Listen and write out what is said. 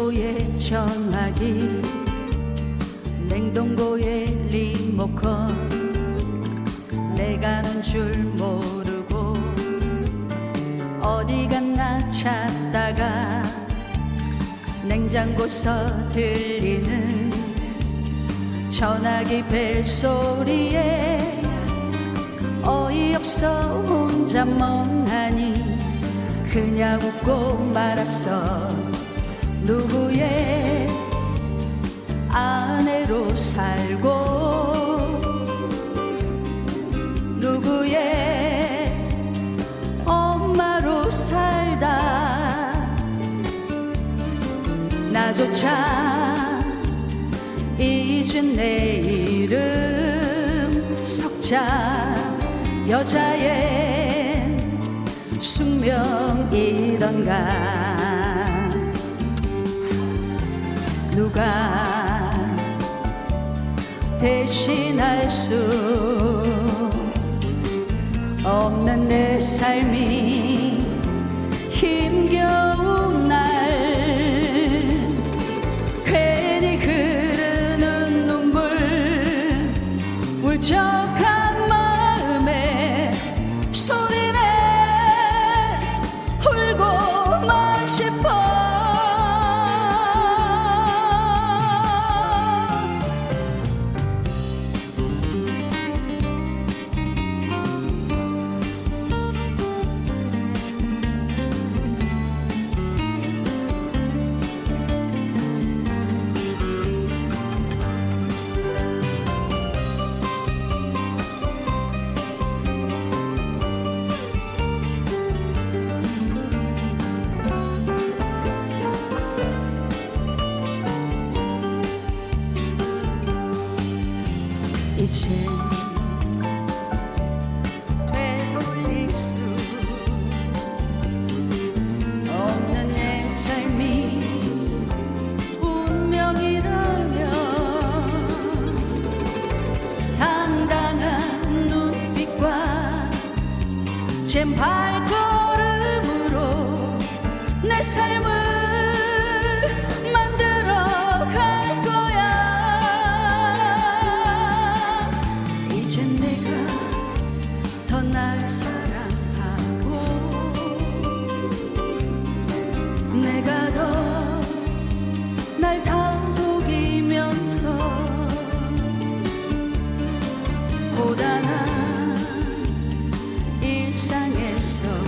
냉장고에 전화기. 냉동고에 리모컨. 내가 는줄 모르고 어디 갔나 찾다가 냉장고서 들리는 전화기 벨소리에 어이없어 혼자 멍하니 그냥 웃고 말았어 누구의 아내로 살고 누구의 엄마로 살다 나조차 잊은 내 이름 석자 여자의 숙명이던가 누가 대신할 수 없는 내 삶이 힘겨운 날. 괜히 흐르는 눈물 울적 이제 되돌릴 수 없는 내 삶이 운명이라면 당당한 눈빛과 제 발걸음으로 내 삶을 날 다독이면서 고단한 일상에서